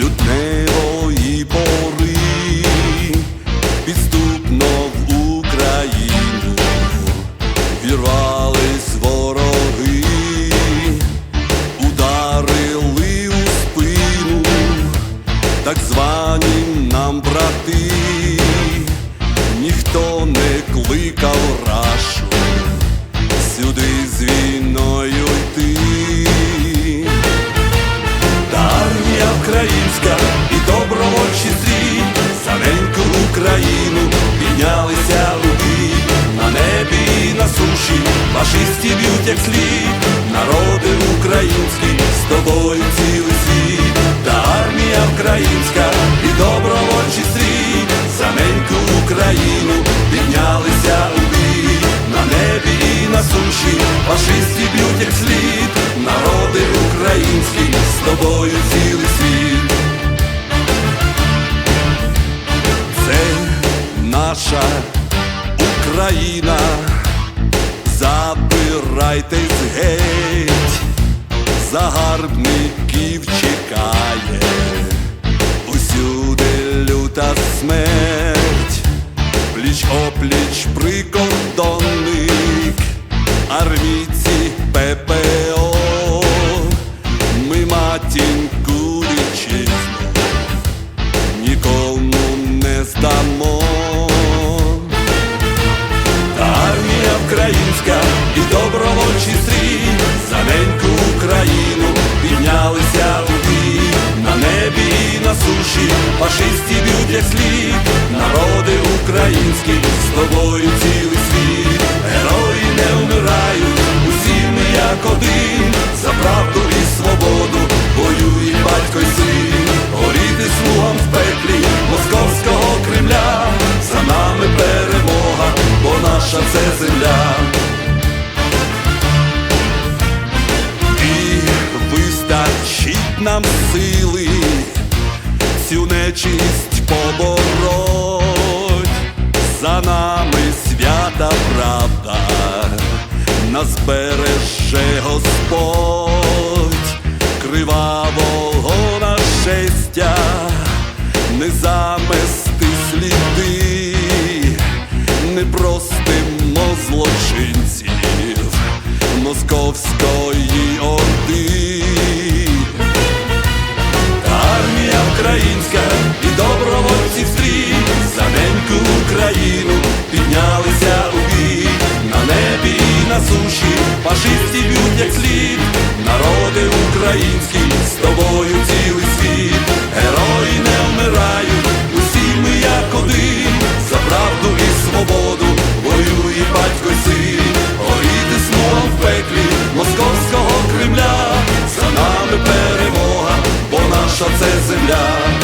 лютневої пори. Підступно в Україну вірвались вороги, ударили у спину, так звані нам брати, фашистів як слід, народи українські з тобою цілий світ, та армія українська і добровольчий стрій. За Україну піднялися у бій. На небі і на суші, фашистів б'ють як слід, народи українські з тобою цілий світ. Це наша Україна, забирайтесь геть, загарбників чекає, усюди люта смерть, пліч опліч прикордонник, армійці ППО, ми матінку вітчизну. Нікому не здамо. І на фашистів б'ють як слід, народи українські з тобою цілий світ, герої не вмирають, усі ми як один, за правду і свободу воює батько й син, горіти слугам в пеклі московського Кремля, за нами перемога, бо наша це земля. І вистачить нам сили цю нечисть побороть, за нами свята правда, нас береже Господь, кривавого нашестя, не замести сліди, не простимо український, з тобою цілий світ, герої не вмирають, усі ми як один, за правду і свободу воює батько й син, горіти словом в пеклі московського Кремля, за нами перемога, бо наша це земля.